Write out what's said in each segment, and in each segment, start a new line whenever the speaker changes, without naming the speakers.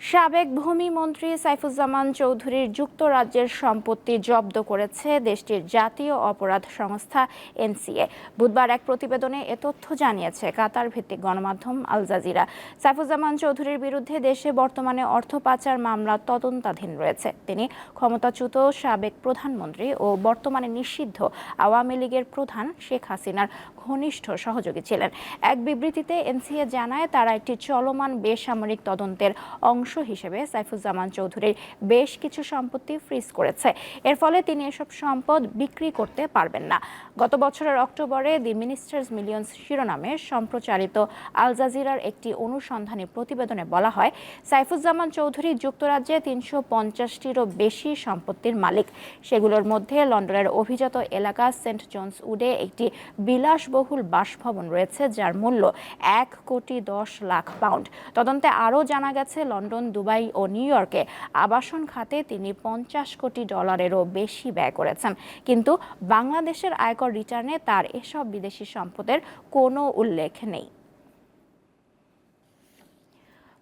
সাবেক ভূমিমন্ত্রী সাইফুজ্জামান চৌধুরীর যুক্তরাজ্যের সম্পত্তি জব্দ করেছে দেশটির জাতীয় অপরাধ সংস্থা এনসিএ। বুধবার এক প্রতিবেদনে এ তথ্য জানিয়েছে কাতার ভিত্তিক গণমাধ্যম আল জাজিরা। সাইফুজ্জামান চৌধুরীর বিরুদ্ধে দেশে বর্তমানে অর্থ পাচার মামলা তদন্তাধীন রয়েছে। তিনি ক্ষমতাচ্যুত সাবেক প্রধানমন্ত্রী ও বর্তমানে নিষিদ্ধ আওয়ামী লীগের প্রধান শেখ হাসিনার ঘনিষ্ঠ সহযোগী ছিলেন। এক বিবৃতিতে এনসিএ জানায়, তারা একটি চলমান বেসামরিক তদন্তের অংশ হিসেবে সাইফুজ্জামান চৌধুরীর বেশ কিছু সম্পত্তি ফ্রিজ করেছে। এর ফলে তিনি এসব সম্পদ বিক্রি করতে পারবেন না। গত বছরের অক্টোবরে দি মিনিস্টার্স মিলিয়ন্স শিরোনামে সম্প্রচারিত আল জাজিরার একটি অনুসন্ধানী প্রতিবেদনে বলা হয়, সাইফুজ্জামান চৌধুরী যুক্তরাজ্যে তিনশো পঞ্চাশটিরও বেশি সম্পত্তির মালিক। সেগুলোর মধ্যে লন্ডনের অভিজাত এলাকা সেন্ট জনস উডে একটি বিলাসবহুল বাসভবন রয়েছে, যার মূল্য এক কোটি দশ লাখ পাউন্ড। তদন্তে আরও জানা গেছে, লন্ডন দুবাই ও নিউ ইয়র্কে আবাসন খাতে তিনি পঞ্চাশ কোটি ডলারেরও বেশি ব্যয় করেছেন। কিন্তু বাংলাদেশের আয়কর রিটার্নে তার এসব বিদেশি সম্পদের কোনো উল্লেখ নেই।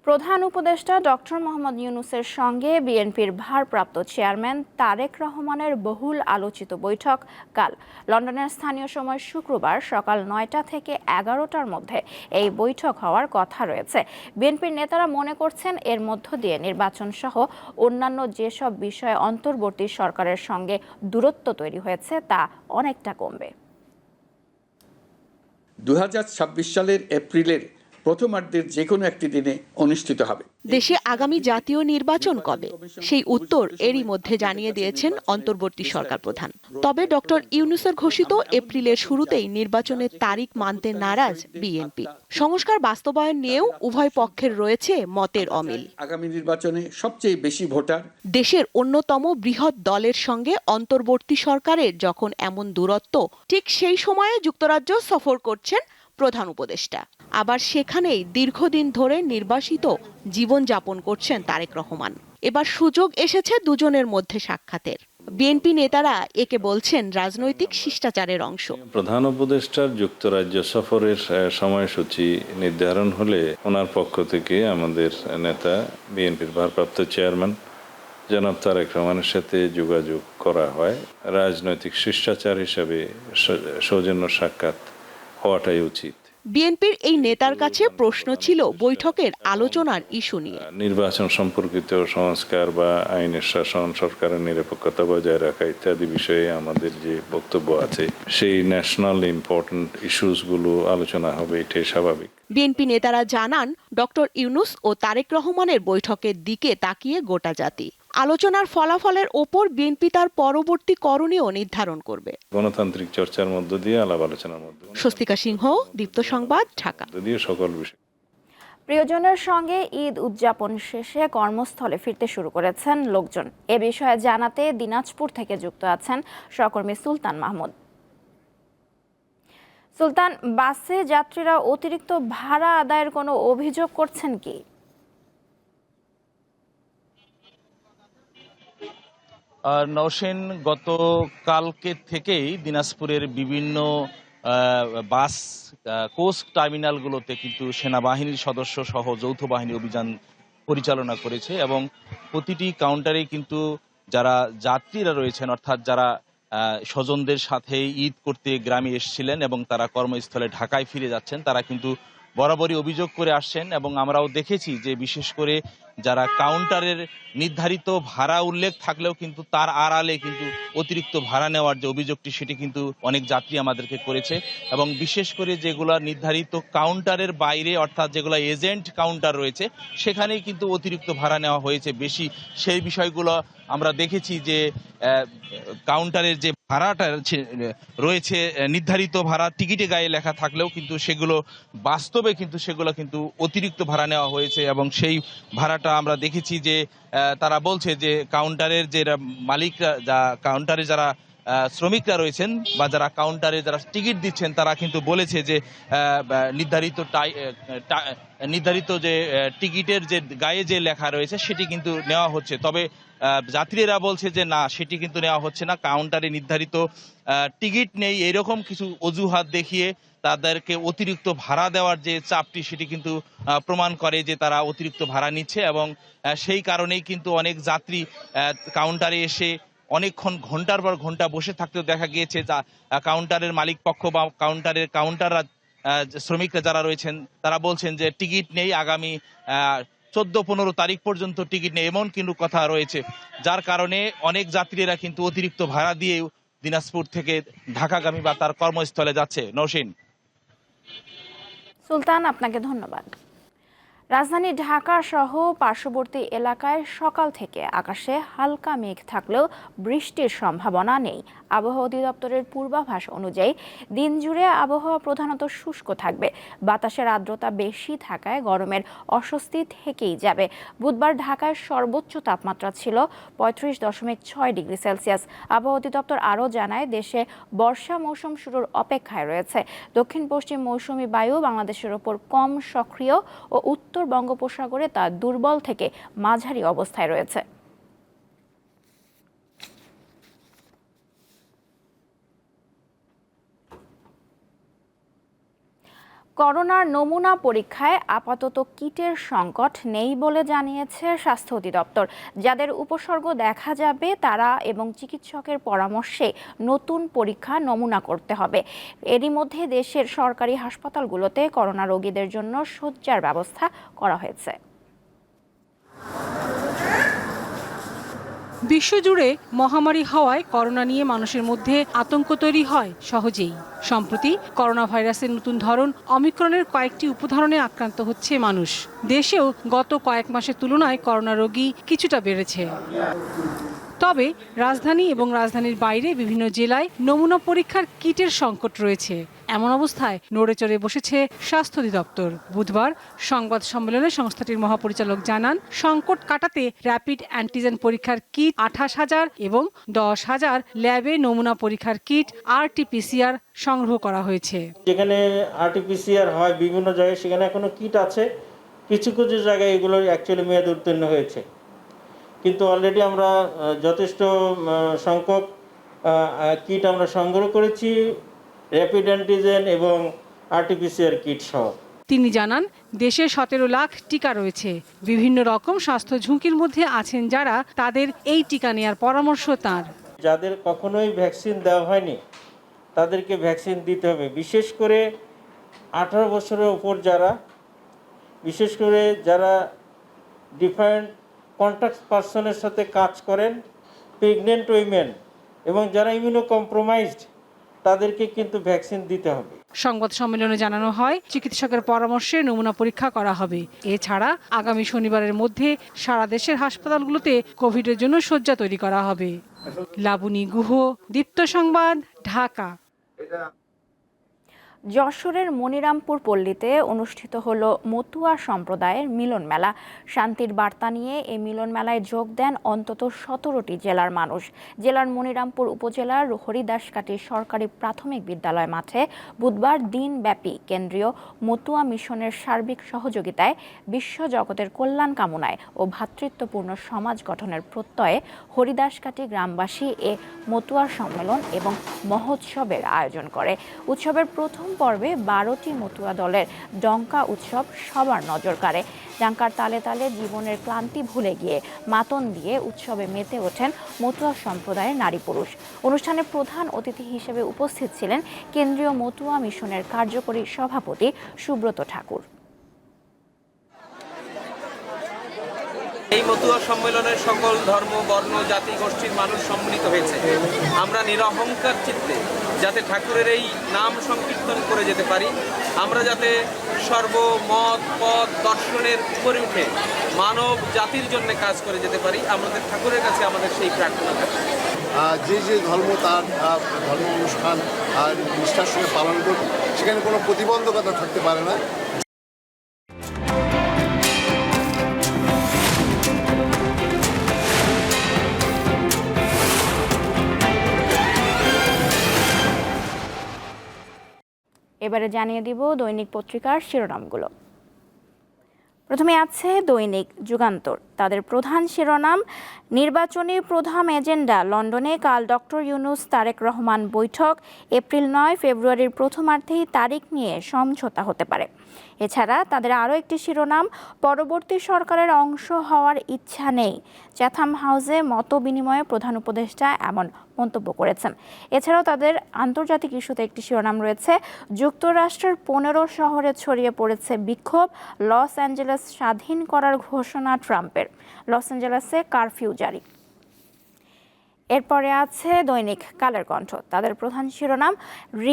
প্রধান উপদেষ্টা ডক্টর মোহাম্মদ ইউনুসের সঙ্গে বিএনপির ভারপ্রাপ্ত চেয়ারম্যান তারেক রহমানের বহুল আলোচিত বৈঠক কাল। লন্ডনের স্থানীয় সময় শুক্রবার সকাল নয়টা থেকে এগারোটার মধ্যে এই বৈঠক হওয়ার কথা রয়েছে। বিএনপির নেতারা মনে করছেন এর মধ্য দিয়ে নির্বাচন সহ অন্যান্য যেসব বিষয়ে অন্তর্বর্তী সরকারের সঙ্গে দূরত্ব তৈরি হয়েছে, তা অনেকটা কমবে।
দুহাজার ছাব্বিশ সালের এপ্রিলের প্রথমার্ধের যে কোনো একটি দিনে অনুষ্ঠিত হবে।
দেশে আগামী জাতীয় নির্বাচন কবে? সেই উত্তর এরই মধ্যে জানিয়ে দিয়েছেন অন্তর্বর্তী সরকার প্রধান। তবে ডক্টর ইউনুসের ঘোষিত এপ্রিলের শুরুতেই নির্বাচনের তারিখ মানতে নারাজ বিএনপি। সংস্কার বাস্তবায়ন নিয়েও উভয় পক্ষের রয়েছে মতের অমিল।
আগামী নির্বাচনে সবচেয়ে বেশি ভোটার
দেশের অন্যতম বৃহৎ দলের সঙ্গে অন্তর্বর্তী সরকারের যখন এমন দূরত্ব ঠিক সেই সময়ে যুক্তরাজ্য সফর করছেন প্রধান উপদেষ্টা। আবার সেখানেই দীর্ঘদিন ধরে নির্বাসিত জীবনযাপন করছেন তারেক রহমান। এবার সুযোগ এসেছে দুজনের মধ্যে সাক্ষাতের। বিএনপি নেতারা একে বলছেন রাজনৈতিক শিষ্টাচারের অংশ।
প্রধান উপদেষ্টার যুক্তরাজ্য সফরের সময়সূচি নির্ধারণ হলে ওনার পক্ষ থেকে আমাদের নেতা, বিএনপির ভারপ্রাপ্ত চেয়ারম্যান জনাব তারেক রহমানের সাথে যোগাযোগ করা হয়। রাজনৈতিক শিষ্টাচার হিসাবে সৌজন্য সাক্ষাৎ হওয়াটাই উচিত।
বিএনপির এই নেতার কাছে প্রশ্ন ছিল বৈঠকের আলোচনার ইস্যু নিয়ে।
নির্বাচন সম্পর্কিত সংস্কার বা আইনের শাসন সরকারের নিরপেক্ষতা বজায় রাখা ইত্যাদি বিষয়ে আমাদের যে বক্তব্য আছে সেই ন্যাশনাল ইম্পর্ট্যান্ট ইস্যুসগুলো আলোচনা হবে এটাই স্বাভাবিক।
বিএনপি নেতারা জানান ডক্টর ইউনুস ও তারেক রহমানের বৈঠকের দিকে তাকিয়ে গোটা জাতি। আলোচনার ফলাফলের ওপর বিএনপি তার পরবর্তী করণীয় নির্ধারণ করবে।
গণতান্ত্রিক চর্চার মধ্য দিয়ে আলাপ আলোচনার মধ্য
স্বস্তিকা সিংহ দীপ্ত সংবাদ ঢাকা।
দিয়ে সকল বিষয়
প্রিয়জনের সঙ্গে ঈদ উদযাপন শেষে কর্মস্থলে ফিরতে শুরু করেছেন লোকজন। এ বিষয়ে জানাতে দিনাজপুর থেকে যুক্ত আছেন সহকর্মী সুলতান মাহমুদ। সুলতান বাসে যাত্রীরা অতিরিক্ত ভাড়া আদায়ের কোনো অভিযোগ করছেন কি?
নওশেন গত কালকে থেকেই দিনাজপুরের বিভিন্ন বাস কোচ টার্মিনালগুলোতে কিন্তু সেনাবাহিনীর সদস্য সহ যৌথ বাহিনী অভিযান পরিচালনা করেছে এবং প্রতিটি কাউন্টারে কিন্তু যারা যাত্রীরা রয়েছেন, অর্থাৎ যারা স্বজনদের সাথে ঈদ করতে গ্রামে এসেছিলেন এবং তারা কর্মস্থলে ঢাকায় ফিরে যাচ্ছেন, তারা কিন্তু বরাবরই অভিযোগ করে আসছেন এবং আমরাও দেখেছি যে বিশেষ করে যারা কাউন্টারের নির্ধারিত ভাড়া উল্লেখ থাকলেও কিন্তু তার আড়ালে কিন্তু অতিরিক্ত ভাড়া নেওয়ার যে অভিযোগটি, সেটি কিন্তু অনেক যাত্রী আমাদেরকে করেছে এবং বিশেষ করে যেগুলা নির্ধারিত কাউন্টারের বাইরে, অর্থাৎ যেগুলো এজেন্ট কাউন্টার রয়েছে, সেখানেই কিন্তু অতিরিক্ত ভাড়া নেওয়া হয়েছে। বেশি সেই বিষয়গুলো আমরা দেখেছি যে কাউন্টারের যে ভাড়াটা রয়েছে নির্ধারিত ভাড়া, টিকিটে গায়ে লেখা থাকলেও কিন্তু সেগুলো, বাস্তবে কিন্তু সেগুলো কিন্তু অতিরিক্ত ভাড়া নেওয়া হয়েছে এবং সেই ভাড়াটা আমরা দেখেছি যে তারা বলছে যে কাউন্টারের যে মালিকরা, যা কাউন্টারে যারা শ্রমিকরা রয়েছেন বা যারা কাউন্টারে যারা টিকিট দিচ্ছেন, তারা কিন্তু বলেছে যে নির্ধারিত নির্ধারিত যে টিকিটের যে গায়ে যে লেখা রয়েছে, সেটি কিন্তু নেওয়া হচ্ছে। তবে যাত্রীরা বলছে যে, না, সেটি কিন্তু নেওয়া হচ্ছে না। কাউন্টারে নির্ধারিত টিকিট নেই। এরকম কিছু অজুহাত দেখিয়ে তাদেরকে অতিরিক্ত ভাড়া দেওয়ার যে চাপটি, সেটি কিন্তু প্রমাণ করে যে তারা অতিরিক্ত ভাড়া নিচ্ছে এবং সেই কারণেই কিন্তু অনেক যাত্রী কাউন্টারে এসে অনেকক্ষণ ঘণ্টার পর ঘণ্টা বসে থাকতেও দেখা গিয়েছে যা কাউন্টারের মালিক পক্ষ বা কাউন্টারের কাউন্টাররা শ্রমিকরা যারা রয়েছেন, তারা বলছেন যে টিকিট নেই, আগামী চোদ্দ পনেরো তারিখ পর্যন্ত টিকিট নেই, এমন কিন্তু কথা রয়েছে। যার কারণে অনেক যাত্রীরা কিন্তু অতিরিক্ত ভাড়া দিয়েও দিনাজপুর থেকে ঢাকাগামী বা তার কর্মস্থলে যাচ্ছে। নৌসিন।
সুলতান, আপনাকে ধন্যবাদ। রাজধানী ঢাকা সহ পার্শ্ববর্তী এলাকায় সকাল থেকে আকাশে হালকা মেঘ থাকলেও বৃষ্টির সম্ভাবনা নেই। আবহাওয়া অধিদপ্তরের পূর্বাভাস অনুযায়ী দিন জুড়ে আবহাওয়া প্রধানত শুষ্ক থাকবে। বাতাসের আর্দ্রতা বেশি থাকায় গরমের অস্বস্তি থেকেই যাবে। বুধবার ঢাকায় সর্বোচ্চ তাপমাত্রা ছিল পঁয়ত্রিশ দশমিক ছয় ডিগ্রি সেলসিয়াস। আবহাওয়া অধিদপ্তর আরও জানায়, দেশে বর্ষা মৌসুম শুরুর অপেক্ষায় রয়েছে। দক্ষিণ পশ্চিম মৌসুমী বায়ু বাংলাদেশের ওপর কম সক্রিয় ও উত্তর বঙ্গোপসাগরে তা দুর্বল থেকে মাঝারি অবস্থায় রয়েছে। করোনার নমুনা পরীক্ষায় আপাতত কিটের সংকট নেই বলে জানিয়েছে স্বাস্থ্য অধিদপ্তর। যাদের উপসর্গ দেখা যাবে, তারা এবং চিকিৎসকের পরামর্শে নতুন পরীক্ষা নমুনা করতে হবে। এরই মধ্যে দেশের সরকারি হাসপাতালগুলোতে করোনা রোগীদের জন্য শয্যার ব্যবস্থা করা হয়েছে।
বিশ্বজুড়ে মহামারী হওয়ায় করোনা নিয়ে মানুষের মধ্যে আতঙ্ক তৈরি হয় সহজেই। সম্প্রতি করোনা ভাইরাসের নতুন ধরন অমিক্রণের কয়েকটি উপধরনে আক্রান্ত হচ্ছে মানুষ। দেশেও গত কয়েক মাসের তুলনায় করোনা রোগী কিছুটা বেড়েছে। তবে রাজধানী এবং রাজধানীর বাইরে বিভিন্ন জেলায় নমুনা পরীক্ষার কিটের সংকট রয়েছে। এমন অবস্থায় নড়ে চড়ে বসেছে স্বাস্থ্য অধিদপ্তর। বুধবার সংবাদ সম্মেলনে সংস্থাটির মহাপরিচালক জানান, সংকট কাটাতে র্যাপিড অ্যান্টিজেন পরীক্ষার কিট আঠাশ হাজার এবং দশ হাজার ল্যাবে নমুনা পরীক্ষার কিট আরটিপিসিআর সংগ্রহ করা হয়েছে।
যেখানে আরটিপিসিআর হয় বিভিন্ন জায়গায়, সেখানে এখনও কিট আছে। কিছু কিছু জায়গায় এগুলো অ্যাকচুয়ালি মেয়াদ উত্তীর্ণ হয়েছে। কিন্তু অলরেডি আমরা যথেষ্ট সংখ্যক কিট আমরা সংগ্রহ করেছি। র্যাপিড অ্যান্টিজেন এবং আরটিপিসিআর কিট সহ।
তিনি জানান দেশে সতেরো লাখ টিকা রয়েছে। বিভিন্ন রকম স্বাস্থ্য ঝুঁকির মধ্যে আছেন যারা তাদের এই টিকা নেয়ার পরামর্শ তার।
যাদের কখনোই ভ্যাকসিন দেওয়া হয়নি তাদেরকে ভ্যাকসিন দিতে হবে। বিশেষ করে আঠারো বছরের ওপর যারা বিশেষ করে যারা ডিফারেন্ট কন্ট্যাক্ট পার্সনের সাথে কাজ করেন প্রেগনেন্ট উইমেন এবং যারা ইমিউনো কম্প্রোমাইজড তাদেরকে কিন্তু ভ্যাকসিন দিতে হবে।
সংবাদ সম্মেলনে জানানো হয় চিকিৎসকের পরামর্শে নমুনা পরীক্ষা করা হবে। এছাড়া আগামী শনিবারের মধ্যে সারা দেশের হাসপাতালগুলোতে কোভিডের জন্য শয্যা তৈরি করা হবে। লাবণী গুহ দীপ্ত সংবাদ ঢাকা।
যশোরের মনিরামপুর পল্লীতে অনুষ্ঠিত হলো মতুয়া সম্প্রদায়ের মিলন মেলা। শান্তির বার্তা নিয়ে এই মিলন মেলায় যোগ দেন অন্তত সতেরোটি জেলার মানুষ। জেলার মনিরামপুর উপজেলার হরিদাসকাটি সরকারি প্রাথমিক বিদ্যালয় মাঠে বুধবার দিনব্যাপী কেন্দ্রীয় মতুয়া মিশনের সার্বিক সহযোগিতায় বিশ্বজগতের কল্যাণ কামনায় ও ভ্রাতৃত্বপূর্ণ সমাজ গঠনের প্রত্যয়ে হরিদাসকাটি গ্রামবাসী এ মতুয়া সম্মেলন এবং মহোৎসবের আয়োজন করে। উৎসবের প্রথম পর্বে বারোটি মতুয়া দলের ডঙ্কা উৎসব সবার নজর কাড়ে। ডাঙ্কার তালে তালে জীবনের ক্লান্তি ভুলে গিয়ে মাতন দিয়ে উৎসবে মেতে ওঠেন মতুয়া সম্প্রদায়ের নারী পুরুষ। অনুষ্ঠানে প্রধান অতিথি হিসেবে উপস্থিত ছিলেন কেন্দ্রীয় মতুয়া মিশনের কার্যকরী সভাপতি সুব্রত ঠাকুর।
এই মতুয়া সম্মেলনের সকল ধর্ম, বর্ণ, জাতি, গোষ্ঠীর মানুষ সম্মিলিত হয়েছে। আমরা নিরহংকার চিত্তে যাতে ঠাকুরের এই নাম সংকীর্তন করে যেতে পারি। আমরা যাতে সর্বমত পদ, দর্শনের উপরে উঠে মানব জাতির জন্য কাজ করে যেতে পারি, আমাদের ঠাকুরের কাছে আমাদের সেই প্রার্থনা থাকে
যে যে ধর্ম তার ধর্ম অনুষ্ঠান আর নিষ্ঠার সঙ্গে পালন করবে, সেখানে কোনো প্রতিবন্ধকতা থাকতে পারে না।
এবারে জানিয়ে দিব দৈনিক পত্রিকার শিরোনামগুলো। প্রথমে আছে দৈনিক যুগান্তর। তাদের প্রধান শিরোনাম, নির্বাচনী প্রধান এজেন্ডা, লন্ডনে কাল ডক্টর ইউনুস তারেক রহমান বৈঠক, এপ্রিল নয় ফেব্রুয়ারির প্রথমার্ধেই তারিখ নিয়ে সমঝোতা হতে পারে। এছাড়া তাদের আরও একটি শিরোনাম, পরবর্তী সরকারের অংশ হওয়ার ইচ্ছা নেই। চ্যাথাম হাউসে মত বিনিময়ে প্রধান উপদেষ্টা এমন মন্তব্য করেছেন। এছাড়াও তাদের আন্তর্জাতিক ইস্যুতে একটি শিরোনাম রয়েছে, যুক্তরাষ্ট্রের পনেরো শহরে ছড়িয়ে পড়েছে বিক্ষোভ, লস অ্যাঞ্জেলেস স্বাধীন করার ঘোষণা ট্রাম্পের। লস অ্যাঞ্জেলেসে কারফিউ জারি। এরপরে আছে দৈনিক কালের কণ্ঠ। তাদের প্রধান শিরোনাম,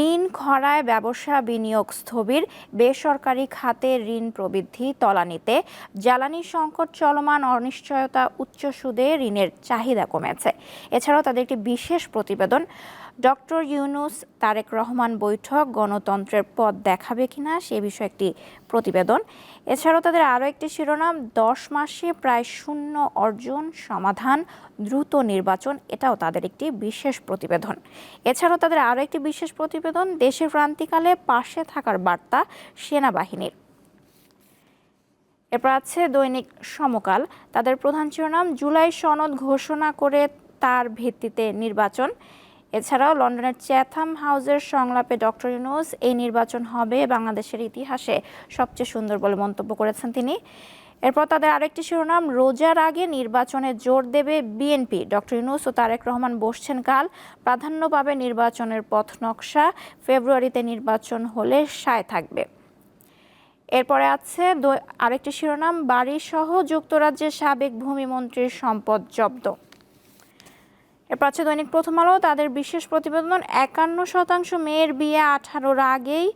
ঋণ খরায় ব্যবসা বিনিয়োগ স্থবির, বেসরকারি খাতে ঋণ প্রবৃদ্ধি তলানিতে, জ্বালানি সংকট চলমান, অনিশ্চয়তা উচ্চ সুদে ঋণের চাহিদা কমেছে। এছাড়াও তাদের একটি বিশেষ প্রতিবেদন ডক্টর ইউনুস তারেক রহমান বৈঠক গণতন্ত্রের পথ দেখাবে কিনা সে বিষয়ে একটি প্রতিবেদন। এছাড়াও তাদের আরও একটি শিরোনাম, দশ মাসে প্রায় শূন্য অর্জন সমাধান, দ্রুত নির্বাচন, এটাও তাদের একটি বিশেষ প্রতিবেদন। এছাড়াও তাদের আরও একটি বিশেষ প্রতিবেদন দেশের ক্রান্তিকালে পাশে থাকার বার্তা সেনাবাহিনীর। এরপর আছে দৈনিক সমকাল। তাদের প্রধান শিরোনাম, জুলাই সনদ ঘোষণা করে তার ভিত্তিতে নির্বাচন। এছাড়াও লন্ডনের চ্যাথাম হাউসের সংলাপে ডক্টর ইউনুস এই নির্বাচন হবে বাংলাদেশের ইতিহাসে সবচেয়ে সুন্দর বলে মন্তব্য করেছেন তিনি। এরপর তাদের আরেকটি শিরোনাম, রোজার আগে নির্বাচনে জোর দেবে বিএনপি। ডক্টর ইউনুস ও তারেক রহমান বসছেন কাল। প্রাধান্য পাবে নির্বাচনের পথ নকশা। ফেব্রুয়ারিতে নির্বাচন হলে সায় থাকবে। এরপরে আছে আরেকটি শিরোনাম, বাড়িসহ যুক্তরাজ্যের সাবেক ভূমিমন্ত্রীর সম্পদ জব্দ। এরপর দৈনিক প্রথম আলো, তাদের বিশেষ প্রতিবেদন, একান্ন শতাংশ মেয়ের বিয়ে আঠারোর আগেই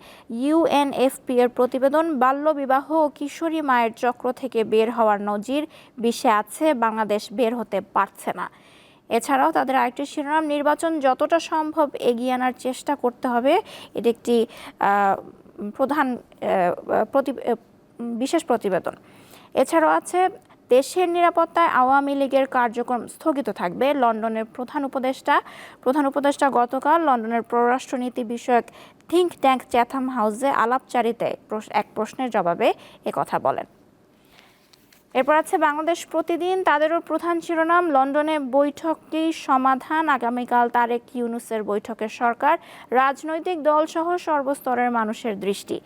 ইউএনএফপি এর প্রতিবেদন বাল্যবিবাহ ও কিশোরী মায়ের চক্র থেকে বের হওয়ার নজির বিশ্বে আছে, বাংলাদেশ বের হতে পারছে না। এছাড়াও তাদের আরেকটি শিরোনাম, নির্বাচন যতটা সম্ভব এগিয়ে আনার চেষ্টা করতে হবে। এটি একটি প্রধান প্রতি বিশেষ প্রতিবেদন। এছাড়াও আছে দেশের নিরাপত্তায় আওয়ামী লীগের কার্যক্রম স্থগিত থাকবে। লন্ডনের প্রধান উপদেষ্টা প্রধান উপদেষ্টা গতকাল লন্ডনের পররাষ্ট্রনীতি বিষয়ক থিঙ্ক ট্যাঙ্ক চ্যাথাম হাউসে আলাপচারিতে এক প্রশ্নের জবাবে কথা বলেন। এরপর আছে বাংলাদেশ প্রতিদিন তাদেরও প্রধান শিরোনাম, লন্ডনে বৈঠকটি সমাধান, আগামীকাল তারেক ইউনুসের বৈঠকের সরকার, রাজনৈতিক দলসহ সর্বস্তরের মানুষের দৃষ্টি।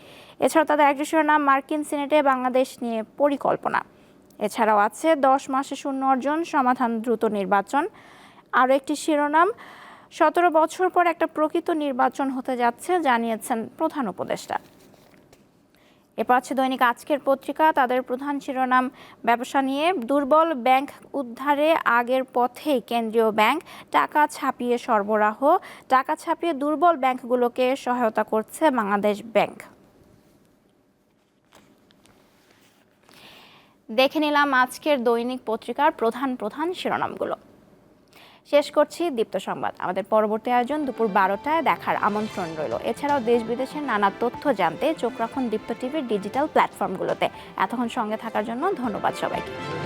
এছাড়া তাদের একটি শিরোনাম, মার্কিন সিনেটে বাংলাদেশ নিয়ে পরিকল্পনা। এছাড়াও আছে দশ মাসে শূন্য অর্জন, সমাধান দ্রুত নির্বাচন। আরও একটি শিরোনাম, সতেরো বছর পর একটা প্রকৃত নির্বাচন হতে যাচ্ছে, জানিয়েছেন প্রধান উপদেষ্টা। এরপর আছে দৈনিক আজকের পত্রিকা, তাদের প্রধান শিরোনাম, ব্যবসা নিয়ে দুর্বল ব্যাংক উদ্ধারে আগের পথেই কেন্দ্রীয় ব্যাংক, টাকা ছাপিয়ে সরবরাহ, টাকা ছাপিয়ে দুর্বল ব্যাংকগুলোকে সহায়তা করছে বাংলাদেশ ব্যাংক। দেখে নিলাম আজকের দৈনিক পত্রিকার প্রধান প্রধান শিরোনামগুলো। শেষ করছি দীপ্ত সংবাদ। আমাদের পরবর্তী আয়োজন দুপুর বারোটায় দেখার আমন্ত্রণ রইল। এছাড়াও দেশ বিদেশের নানা তথ্য জানতে চোখ রাখুন দীপ্ত টিভির ডিজিটাল প্ল্যাটফর্মগুলোতে। এতক্ষণ সঙ্গে থাকার জন্য ধন্যবাদ সবাইকে।